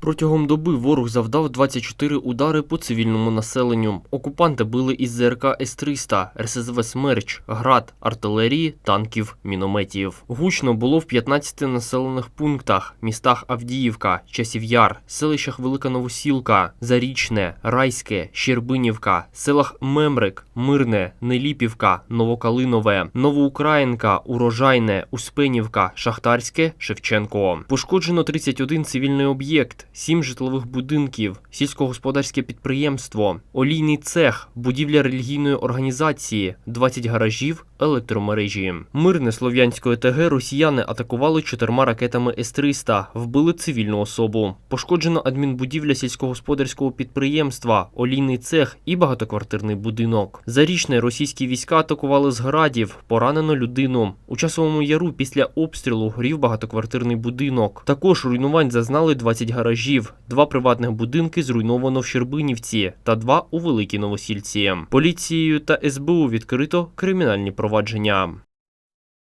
Протягом доби ворог завдав 24 удари по цивільному населенню. Окупанти били із ЗРК С-300, РСЗВ «Смерч», град, артилерії, танків, мінометів. Гучно було в 15 населених пунктах, містах Авдіївка, Часів'яр, селищах Велика Новосілка, Зарічне, Райське, Щербинівка, селах Мемрик, Мирне, Неліпівка, Новокалинове, Новоукраїнка, Урожайне, Успенівка, Шахтарське, Шевченко. Пошкоджено 31 цивільний об'єкт, 7 житлових будинків, сільськогосподарське підприємство, олійний цех, будівля релігійної організації, 20 гаражів, електромережі. Мирне Слов'янської ТГ росіяни атакували чотирма ракетами С-300, вбили цивільну особу. Пошкоджено адмінбудівля сільськогосподарського підприємства, олійний цех і багатоквартирний будинок. Зарічне російські війська атакували з градів, поранено людину. У часовому яру після обстрілу горів багатоквартирний будинок. Також руйнувань зазнали 20 гаражів, два приватних будинки зруйновано в Щербинівці та два у Великій Новосільці. Поліцією та СБУ відкрито кримінальні провадження.